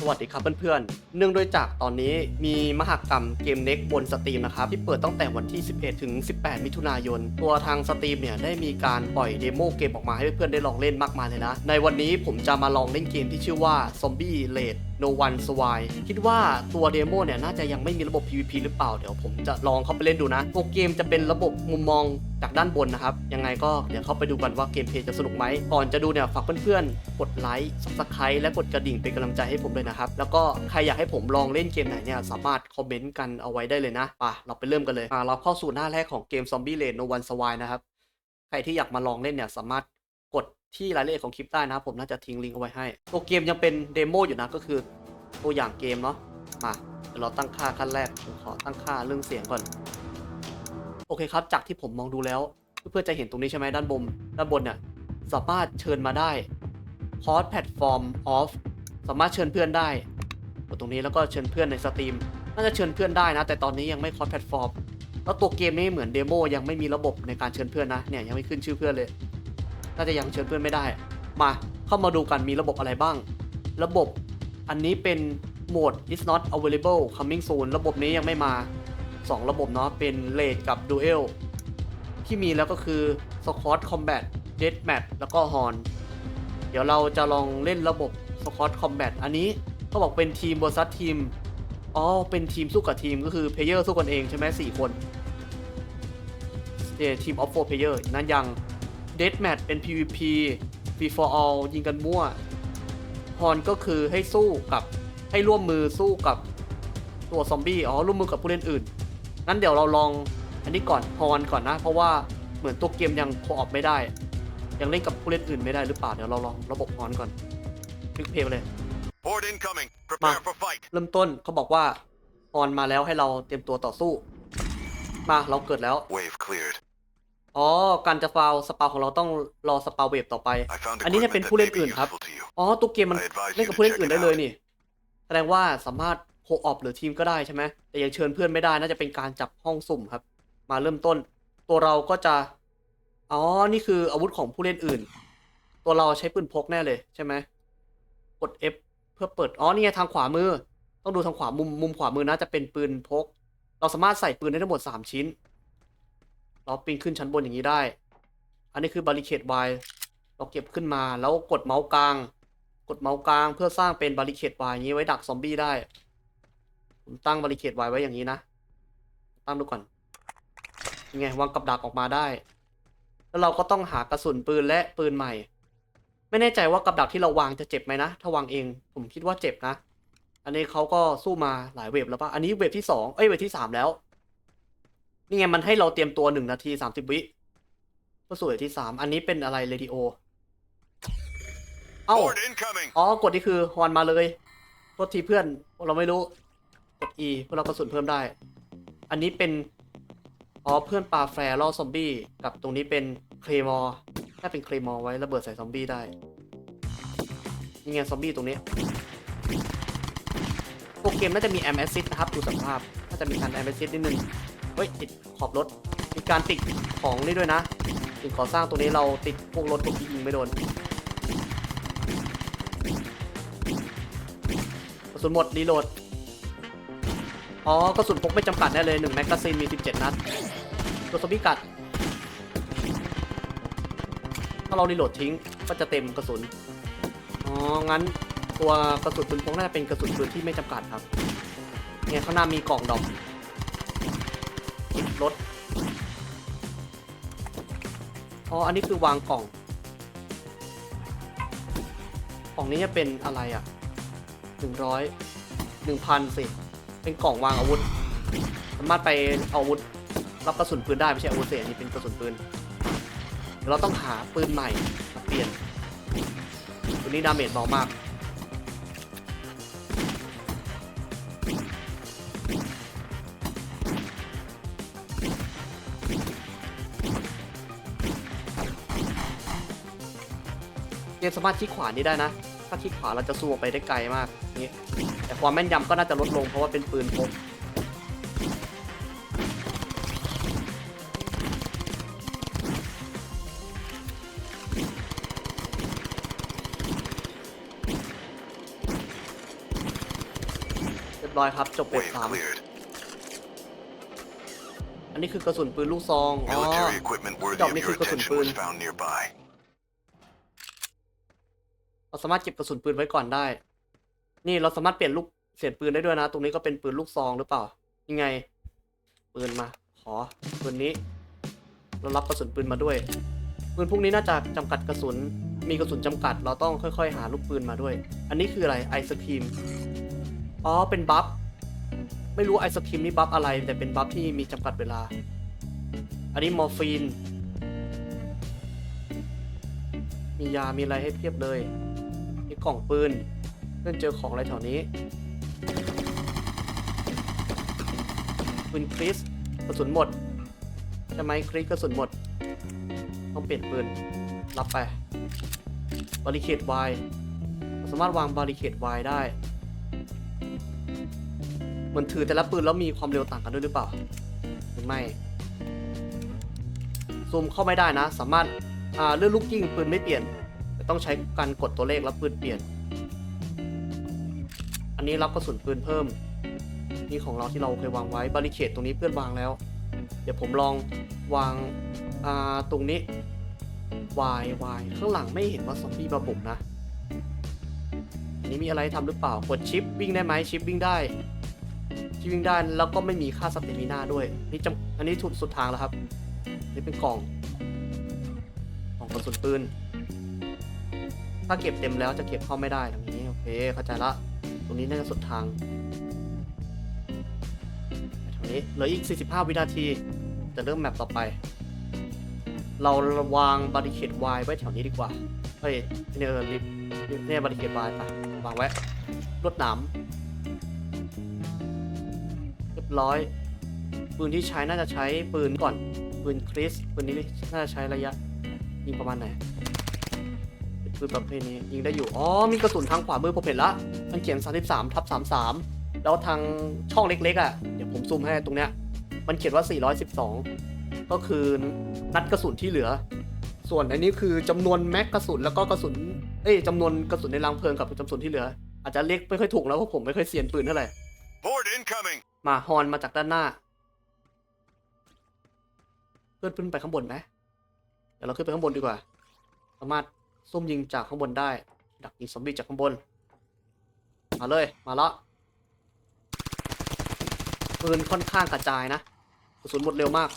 สวัสดีครับเพื่อนๆ เนื่องด้วยจากตอนนี้มีมหกรรมเกมเน็กบนสตรีมนะครับที่เปิดตั้งแต่วันที่ 11 ถึง 18 มิถุนายน ตัวทางสตรีมเนี่ยได้มีการปล่อยเดโมเกมออกมาให้เพื่อนๆได้ลองเล่นมากมายเลยนะ ในวันนี้ผมจะมาลองเล่นเกมที่ชื่อว่า Zombie r No One Survive คิดว่าตัวเดโมเนี่ยน่าจะยังไม่มีระบบ PVP หรือเปล่า เดี๋ยวผมจะลองเข้าไปเล่นดูนะตัวเกมจะเป็นระบบมุมมองจากด้านบนนะครับ ยังไงก็เดี๋ยวเข้าไปดูกันว่าเกมเพลย์จะสนุกไหม ก่อนจะดูเนี่ยฝากเพื่อนๆ กดไลค์ subscribe และกดกระดิ่งเป็นกำลังใจให้ผมด้วยนะครับ แล้วก็ใครอยากให้ผมลองเล่นเกมไหนเนี่ยสามารถคอมเมนต์กันเอาไว้ได้เลยนะป่ะเราไปเริ่มกันเลยอ่าเราเข้าสู่หน้าแรกของเกม Zombie r a d No One Survive นะครับ ใครที่อยากมาลองเล่นเนี่ยสามารถกด ที่รายละเอียดของคลิปได้นะครับผมน่าจะทิ้งลิงก์เอาไว้ให้ ตัวเกมยังเป็นเดโมอยู่นะก็คือตัวอย่างเกมเนาะมาเดี๋ยวเราตั้งค่าขั้นแรกผมขอตั้งค่าเรื่องเสียงก่อน โอเคครับ จากที่ผมมองดูแล้ว เพื่อนๆจะเห็นตรงนี้ใช่ไหมด้านบนด้านบนเนี่ยสามารถเชิญมาได้ c o s Platform Off สามารถเชิญเพื่อนได้กดตรงนี้แล้วก็เชิญเพื่อนในสตรีมน่าจะเชิญเพื่อนได้นะ แต่ตอนนี้ยังไม่ c o s Platform แล้วตัวเกมนี้เหมือนเดโมยังไม่มีระบบในการเชิญเพื่อนนะเนี่ยยังไม่ขึ้นชื่อเพื่อนเลย น่าจะยังเชิญเพื่อนไม่ได้ มาเข้ามาดูกันมีระบบอะไรบ้าง ระบบอันนี้เป็นโหมด is not available coming soon ระบบนี้ยังไม่มา 2 ระบบเนาะเป็น Raid กับ Duel ที่มีแล้วก็คือ Squad Combat Deathmatch แล้วก็ Horn เดี๋ยวเราจะลองเล่นระบบ Squad Combat อันนี้เขาบอกเป็นทีม vs ทีมอ๋อเป็นทีมสู้กับทีมก็คือเพลเยอร์สู้กันเองใช่ไหมสี่คนเอทีม of four player นั้นยัง Deathmatch เป็น PVP Free for all ยิงกันมั่วฮอนก็คือให้สู้กับให้ร่วมมือสู้กับตัวซอมบี้อ๋อร่วมมือกับผู้เล่นอื่นงั้นเดี๋ยวเราลองอันนี้ก่อนฮอนก่อนนะ เพราะว่าเหมือนตัวเกมยังโคออปไม่ได้ ยังเล่นกับผู้เล่นอื่นไม่ได้หรือเปล่าเดี๋ยวเราลองระบบฮอนก่อนคลิกเพลย์ไปเลย Horde incoming. Prepare Ma. for fight. เริ่มต้นเขาบอกว่าฮอนมาแล้วให้เราเตรียมตัวต่อสู้ มาเราเกิดแล้ว Wave cleared. อ๋อ การจะฟาวสปาของเราต้องรอสปาเวฟต่อไป I found อันนี้จะเป็น equipment ผู้ that เล่ may น be อื่นครับ useful to you. อ๋อ ตัวเกมมัน I advise เล่น you กับ to ผู้เล่น check อื่น it ได้เลย out. นี่ แสดงว่าสามารถโคออปหรือทีมก็ได้ใช่ไหม แต่ยังเชิญเพื่อนไม่ได้น่าจะเป็นการจับห้องสุ่มครับ มาเริ่มต้น ตัวเราก็จะ อ๋อ นี่คืออาวุธของผู้เล่นอื่น ตัวเราใช้ปืนพกแน่เลยใช่ไหม กด F เพื่อเปิด อ๋อ นี่ไงทางขวามือ ต้องดูทางขวามุมมุมขวามือนะจะเป็นปืนพก เราสามารถใส่ปืนได้ทั้งหมด 3 ชิ้น เราปีนขึ้นชั้นบนอย่างนี้ได้ อันนี้คือบาริเคดไวเราเก็บขึ้นมาแล้วกดเมาส์กลาง กดเมาส์กลางเพื่อสร้างเป็นบาริเคดไวอย่างนี้ไว้ดักซอมบี้ได้ ผมตั้งบาริเคดไวไว้อย่างนี้นะ ตั้งดูก่อนยังไงวางกับดักออกมาได้ แล้วเราก็ต้องหากระสุนปืนและปืนใหม่ ไม่แน่ใจว่ากับดักที่เราวางจะเจ็บไหมนะ ถ้าวางเอง ผมคิดว่าเจ็บนะ อันนี้เขาก็สู้มาหลายเวฟแล้วปะอันนี้เวฟที่สองเอ้ยเวฟที่สามแล้ว นี่ไงมันให้เราเตรียมตัวหนึ่งนาทีสามสิบวิเพื่อสู่เวฟที่สามอันนี้เป็นอะไรเรดิโอ เอ้า Horde incoming. อ๋อกดนี่คือฮอนมาเลยโทษทีเพื่อนเราไม่รู้กด E เพื่อเรากระสุนเพิ่มได้ อันนี้เป็น อ๋อเพื่อนปลาแฟร์ล่อซอมบี้กับตรงนี้เป็นเคลมอร์ถ้าเป็นเคลมอร์ไว้ระเบิดใส่ซอมบี้ได้นี่ไงซอมบี้ตรงนี้โปรเกมน่าจะมีแอมแอซิดนะครับดูสภาพน่าจะมีการแอมแอซิดนิดนึง เฮ้ยติดขอบรถ มีการติดของนี่ด้วยนะสิ่งก่อสร้างตรงนี้เราติดพวกรถพวกที่ยิงไม่โดนกระสุนหมดรีโหลด อ๋อกระสุนพกไม่จำกัดได้เลยหนึ่งแมกกาซีนมี 17 นัดตัวซอมบี้กัด ถ้าเรารีโหลดทิ้งก็จะเต็มกระสุน อ๋อ งั้นตัวกระสุนปืนพกน่าจะเป็นกระสุนปืนที่ไม่จำกัดครับ เนี่ยข้างหน้ามีกล่องดอก อ๋อ อันนี้คือวางกล่อง กล่องนี้จะเป็นอะไรอะหนึ่งร้อยหนึ่งพันสิ เป็นกล่องวางอาวุธ สามารถไปเอาอาวุธ รับกระสุนปืนได้ไม่ใช่อาวุธเสียนี่เป็นกระสุนปืนเดี๋ยวเราต้องหาปืนใหม่มาเปลี่ยนตัวนี้ดาเมจเบามาก มสามารถคลิกขวานี้ได้นะ ถ้าคลิกขวาเราจะซูมออกไปได้ไกลมากนี่แต่ความแม่นยำก็น่าจะลดลงเพราะว่าเป็นปืนพกเรียบร้อยครับ จบเฟส Wave สาม cleared. อันนี้คือกระสุนปืนลูกซอง อ๋อ Military equipment worthy Dọc of đi your khi có súng attention was ปืน found nearby. เราสามารถเก็บกระสุนปืนไว้ก่อนได้ นี่เราสามารถเปลี่ยนลูกเสียงปืนได้ด้วยนะ ตรงนี้ก็เป็นปืนลูกซองหรือเปล่า ยังไง ปืนมา ขอปืนนี้ เรารับกระสุนปืนมาด้วย ปืนพวกนี้น่าจะจำกัดกระสุน มีกระสุนจำกัด เราต้องค่อยๆ หาลูกปืนมาด้วย อันนี้คืออะไร ไอศครีม อ๋อ เป็นบัฟ ไม่รู้ไอศครีมนี่บัฟอะไร แต่เป็นบัฟที่มีจำกัดเวลา อันนี้มอร์ฟีน มียา มีอะไรให้เพียบเลย มีกล่องปืนเพื่อนเจอของอะไรแถวนี้ปืนคริสกระสุนหมดใช่ไหมคริสกระสุนหมด ต้องเปลี่ยนปืนรับไปบาริเคดไวสามารถวางบาริเคดไวได้เหมือนถือแต่ละปืนแล้วมีความเร็วต่างกันด้วยหรือเปล่าหรือไม่ซูมเข้าไม่ได้นะ สามารถอ่าเลื่อนลูกกิ้งปืนไม่เปลี่ยน ต้องใช้การกดตัวเลขแล้วปืนเปลี่ยน อันนี้รับกระสุนปืนเพิ่ม นี่ของเราที่เราเคยวางไว้บาริเคดตรงนี้เพื่อนวางแล้ว เดี๋ยวผมลองวางอ่าตรงนี้วายวายข้างหลังไม่เห็นว่าซอมบี้มาบุกนะอันนี้มีอะไรให้ทำหรือเปล่ากดชิปวิ่งได้ไหมชิปวิ่งได้ชิปวิ่งได้แล้วก็ไม่มีค่าสเตมินาด้วยนี่จำอันนี้ถูกสุดทางแล้วครับ นี่เป็นกล่องกล่องกระสุนปืน ถ้าเก็บเต็มแล้วจะเก็บเข้าไม่ได้ตรงนี้โอเคเข้าใจละ ตรงนี้น่าจะสุดทางแถวนี้เหลืออีก 45 วินาที จะเริ่มแมปต่อไป เราวางบาริเคดไวไว้แถวนี้ดีกว่าเฮ้ยเนี่ยลิฟเนี่ยบาริเคดไวไปวางไว้รวดหนามเรียบร้อยปืนที่ใช้น่าจะใช้ปืนก่อนปืนคริสปืนนี้น่าจะใช้ระยะยิงประมาณไหน ป็นปืนประเภทนี้ยิงได้อยู่ อ๋อ มีกระสุนทางขวามือผมเห็นละ มันเขียน 33ทับ33 แล้วทางช่องเล็กๆอะ เดี๋ยวผมซูมให้ตรงเนี้ย มันเขียนว่า 412 ก็คือนัดกระสุนที่เหลือ ส่วนอันนี้คือจำนวนแม็กกระสุนแล้วก็กระสุน เอ้ยจำนวนกระสุนในรังเพลิงกับจำนวนที่เหลือ อาจจะเรียกไม่ค่อยถูกแล้วเพราะผมไม่ค่อยเซียนปืนเท่าไหร่ Horde incoming. มาฮอนมาจากด้านหน้า เพื่อนขึ้นไปข้างบนไหมเดี๋ยวเราขึ้นไปข้างบนดีกว่า สามารถ ซุ่มยิงจากข้างบนได้ ดักยิงซอมบี้จากข้างบน มาเลย มาละปืนค่อนข้างกระจายนะกระสุนหมดเร็วมาก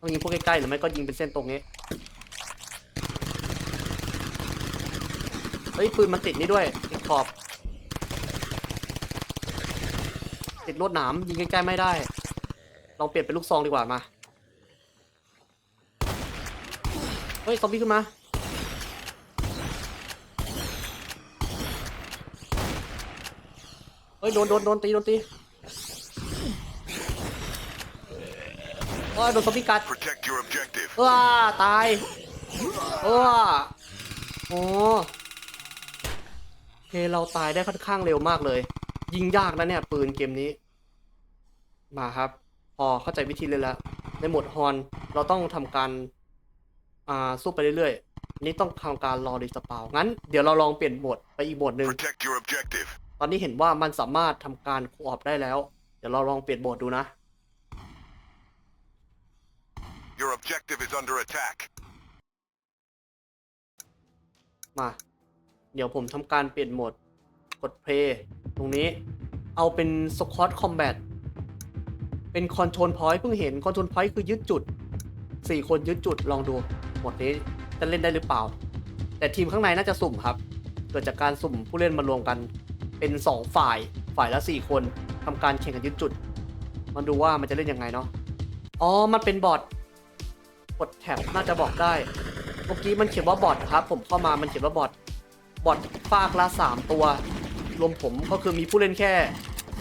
ต้องยิงพวกใกล้ๆหรือไม่ก็ยิงเป็นเส้นตรงนี้เฮ้ยปืนมันติดนี่ด้วยติดขอบ ติดลวดหนามยิงใกล้ๆไม่ได้ ลองเปลี่ยนเป็นลูกซองดีกว่ามา เฮ้ยซอมบี้ขึ้นมาเฮ้ยโดนโดนโดนตีโดนตีโอ้ยโดนซอมบี้กัด Protect your objective. ว้าตายว้าโอ้โอเคเราตายได้ค่อนข้างเร็วมากเลย ยิงยากนะเนี่ย ปืนเกมนี้ มาครับ พอเข้าใจวิธีเลยแล้วในโหมดฮอนเราต้องทำการ อ่าสู้ไปเรื่อยๆอันนี้ต้องทำการรอรีสปาวงั้นเดี๋ยวเราลองเปลี่ยนโหมดไปอีกโหมดหนึ่ง Protect your objective. ตอนนี้เห็นว่ามันสามารถทำการโคออปได้แล้ว เดี๋ยวเราลองเปลี่ยนโหมดดูนะ Your objective is under attack. มา เดี๋ยวผมทำการเปลี่ยนโหมด กดเพลย์ตรงนี้ เอาเป็นสควอตคอมแบท เป็นคอนโทรลพอยต์เพิ่งเห็นคอนโทรลพอยต์คือยึดจุด 4 คนยึดจุดลองดูโหมดนี้จะเล่นได้หรือเปล่า แต่ทีมข้างในน่าจะสุ่มครับ เกิดจากการสุ่มผู้เล่นมารวมกัน เป็น 2 ฝ่ายฝ่ายละ 4 คนทำการแข่งกันยึดจุดมาดูว่ามันจะเล่นยังไงเนาะอ๋อมันเป็นบอทกดแท็บน่าจะบอกได้เมื่อกี้มันเขียนว่าบอทครับ ผมเข้ามามันเขียนว่าบอทบอทฟากละสามตัว รวมผมก็คือมีผู้เล่นแค่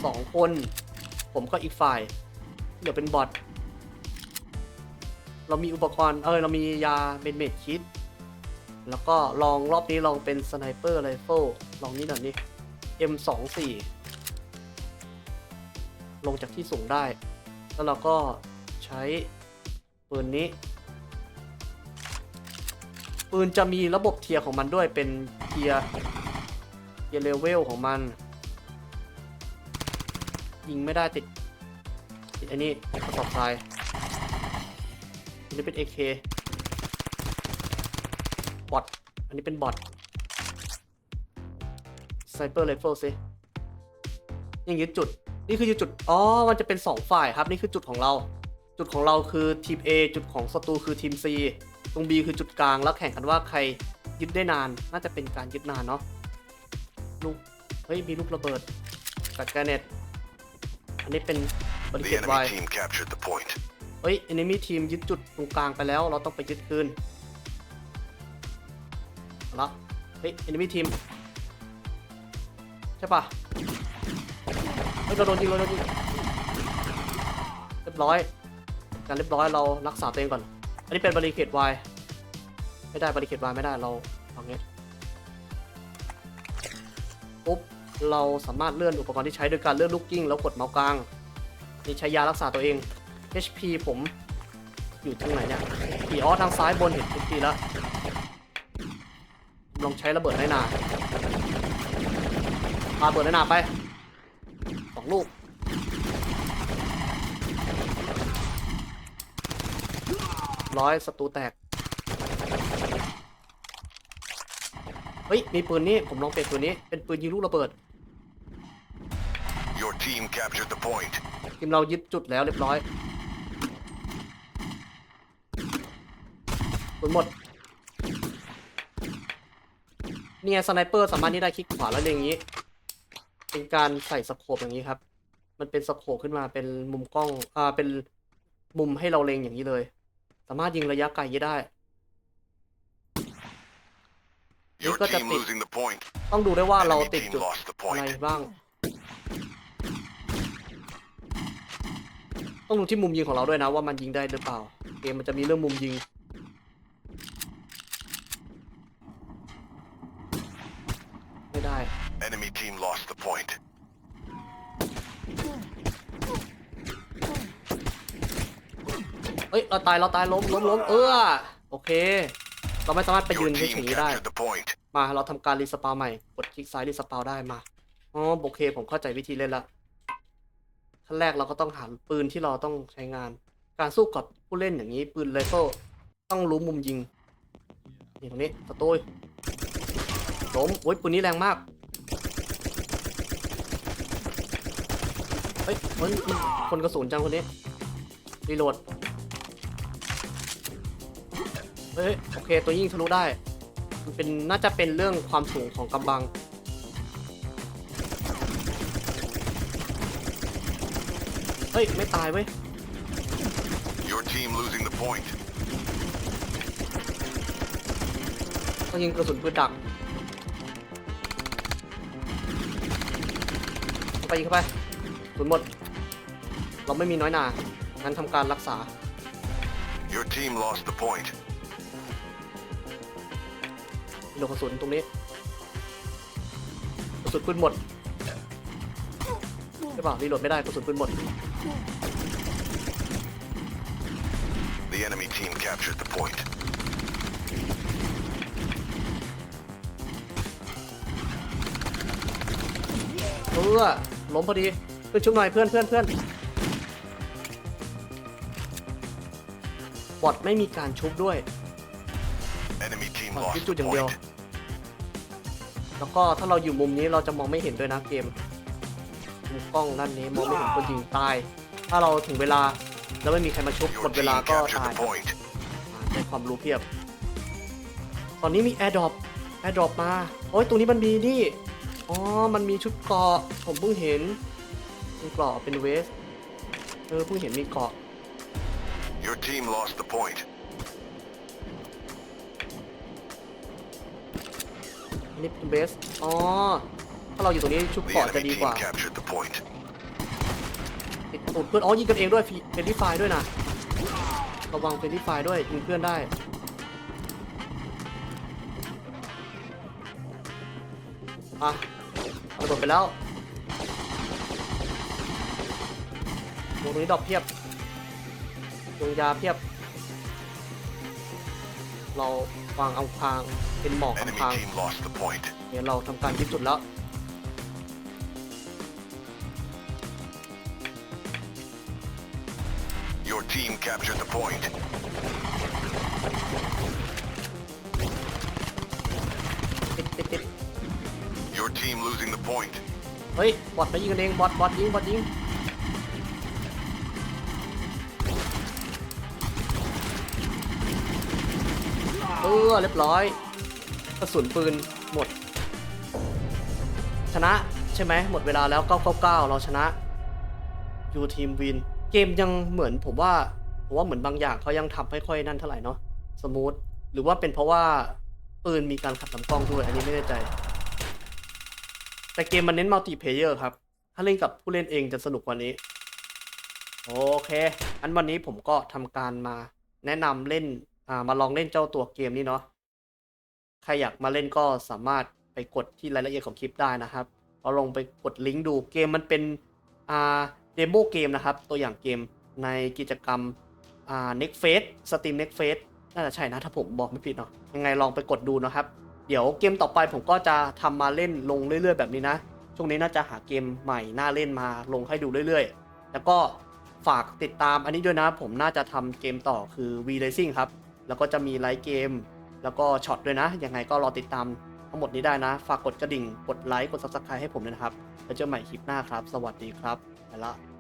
สองคน ผมก็อีกฝ่าย เดี๋ยวเป็นบอท เรามีอุปกรณ์เออเรามียาเป็นเมดคิด แล้วก็ลองรอบนี้ลองเป็นสไนเปอร์ไรเฟิลลองนี้หน่อยนี่ M24 ลงจากที่สูงได้ แล้วเราก็ใช้ปืนนี้ ปืนจะมีระบบเทียร์ของมันด้วยเป็นเทียร์เกียร์เลเวลของมัน ยิงไม่ได้ติดติดอันนี้กระสอบทราย อันนี้เป็น AK บอทอันนี้เป็นบอทไซเปอร์ไรเฟิลซิยังยึดจุด นี่คือยึดจุด อ๋อ มันจะเป็น2ฝ่ายครับ นี่คือจุดของเรา จุดของเราคือทีม A จุดของศัตรูคือทีม C ตรง B คือจุดกลาง แล้วแข่งกันว่าใครยึดได้นาน น่าจะเป็นการยึดนานเนาะ ลูก เฮ้ย มีลูกระเบิดกับแกเนตอันนี้เป็นบริเกตไว เฮ้ย enemy team ยึดจุดตรงกลางไปแล้ว เราต้องไปยึดคืนละเฮ้ย enemy team ใช่ปะเฮ้ยเราโดนยิงเราโดนยิงเรียบร้อยการเรียบร้อยเรารักษาตัวเองก่อน อันนี้เป็นบริเกตไวไม่ได้บริเกตไวไม่ได้เราเอางี้ปุ๊บเราสามารถเลื่อนอุปกรณ์ที่ใช้โดยการเลื่อนลูกกิ้งแล้วกดเมาส์กลางนี่ใช้ยารักษาตัวเอง HP ผมอยู่ตรงไหนเนี่ยผีอ๋อทางซ้ายบนเห็น HP แล้ว ลองใช้ระเบิดให้นาปาระเบิดให้นาไปสองลูก ร้อยศัตรูแตก เฮ้ย มีปืนนี้ ผมลองเปลี่ยนปืนนี้ เป็นปืนยิงลูกระเบิด Your team captured the point. ทีมเรายึดจุดแล้วเรียบร้อย ปืนหมดนี่ไงสไนเปอร์สามารถที่ได้คลิกขวาแล้วเล็งอย่างนี้ เป็นการใส่สโคปอย่างนี้ครับ มันเป็นสโคปขึ้นมาเป็นมุมกล้อง อ่า เป็นมุมให้เราเล็งอย่างนี้เลย สามารถยิงระยะไกลได้ Your got the team pick. losing the point. ต้องดูด้วยว่าเรา Enemy ติด team จุด lost the อะไร point. บ้าง ต้องดูที่มุมยิงของเราด้วยนะว่ามันยิงได้หรือเปล่า เกมมันจะมีเรื่องมุมยิง ไม่ได้ Enemy team lost the point. เอ้ยเราตายเราตายล้มล้มล้มเออโอเค เราไม่สามารถไปยื Your นเฉ team ยๆได้ captured the point. มาเราทำการรีสปาวใหม่กดคลิกซ้ายรีสปาวได้มาอ๋อโอเคผมเข้าใจวิธีเล่นละขั้นแรกเราก็ต้องหาปืนที่เราต้องใช้งาน การสู้กับผู้เล่นอย่างนี้ปืนไรเฟิลต้องรู้มุมยิงนี่ตรงนี้สตูยล้มโอ้ยปืนนี้แรงมาก เฮ้ยเฮ้ยมันคนกระสุนจังคนนี้รีโหลดเฮ้ยโอเคตัวยิงทะลุได้ มันเป็นน่าจะเป็นเรื่องความสูงของกำบัง เฮ้ย ไม่ตายเว้ย Your team losing the point. ต้องยิงกระสุนปืนดักเข้าไปยิงเข้าไปกระ สุนหมด เราไม่มีน้อยหนางั้นทำการรักษา Your team lost the point. โดนกระสุนตรงนี้กระสุนปืนหมดใช่ป่ะรีโหลดไม่ได้กระสุนปืนหมด The enemy team captured the point. เออล้มพอดีเพื่ อนชุบหน่อยเพื่อนเพื่อนเพื่อนบอทไม่มีการชุบด้วย Enemy team บอท lost ที่จุด the อย่างเดียว point. แล้วก็ถ้าเราอยู่มุมนี้เราจะมองไม่เห็นด้วยนะเกมมุมกล้องด้านนี้มองไม่เห็นคนยิงตาย ถ้าเราถึงเวลาแล้วไม่มีใครมาชุบ Your หมดเว team ลาก็ captured ตาย the point. อ่าได้ความรู้เพียบ ตอนนี้มี AirDrop AirDrop มา โอ้ยตรงนี้มันมีนี่ อ๋อ มันมีชุดเกราะผมเพิ่งเห็น เป็นเกราะเป็นเวส เออเพิ่งเห็นมีเกราะ Your team lost the point. อันนี้เป็นเวส อ๋อ ถ้าเราอยู่ตรงนี้ชุด The เกราะจะ enemy ดี team กว่า captured the point. ติดตูดเพื่อน อ๋อ ยิงกันเองด้วยเฟรนลี่ไฟด้วยนะ ระวังเฟรนลี่ไฟด้วย ยิงเพื่อนได้ อะเอาระเบิดไปแล้ว ตรงนี้ดอกเพียบวงยาเพียบ เราวางเอาพางเป็นหมอก Enemy อำพราง team lost the point. เดี๋ยวเราทำการยึดจุดแล้ว Your team captured the point. ติดติดติด Your team losing the point. เฮ้ย บอทมายิงกันเอง บอท บอทยิง บอทยิง ออเรียบร้อยกระสุนปืนหมด ชนะใช่ไหมหมดเวลาแล้ว 999 เราชนะยูทีมวิน เกมยังเหมือนผมว่าผมว่าเหมือนบางอย่างเขายังทำไม่ค่อยนั่นเท่าไหร่เนาะสมูทหรือว่าเป็นเพราะว่าปืนมีการขัดลำกล้องด้วย อันนี้ไม่แน่ใจ แต่เกมมันเน้นมัลติเพเยอร์ครับ ถ้าเล่นกับผู้เล่นเองจะสนุกกว่านี้ โอเค อันวันนี้ผมก็ทำการมาแนะนำเล่น อ่ามาลองเล่นเจ้าตัวเกมนี้เนาะใครอยากมาเล่นก็สามารถไปกดที่รายละเอียดของคลิปได้นะครับเราลงไปกดลิงก์ดูเกมมันเป็นอ่าเดโมเกมนะครับ ตัวอย่างเกมในกิจกรรมอ่า Next Fest Steam Next Fest น่าจะใช่นะถ้าผมบอกไม่ผิดเนาะยังไงลองไปกดดูนะครับ เดี๋ยวเกมต่อไปผมก็จะทำมาเล่นลงเรื่อย ๆ แบบนี้นะ ช่วงนี้น่าจะหาเกมใหม่น่าเล่นมาลงให้ดูเรื่อย ๆ แล้วก็ฝากติดตามอันนี้ด้วยนะ ผมน่าจะทำเกมต่อคือ V Racing ครับ แล้วก็จะมีไลฟ์เกม แล้วก็ช็อตด้วยนะ ยังไงก็รอติดตามทั้งหมดนี้ได้นะ ฝากกดกระดิ่ง กดไลค์ กด Subscribe ให้ผมด้วยนะครับ แล้วเจอกันใหม่คลิปหน้าครับ สวัสดีครับไปละ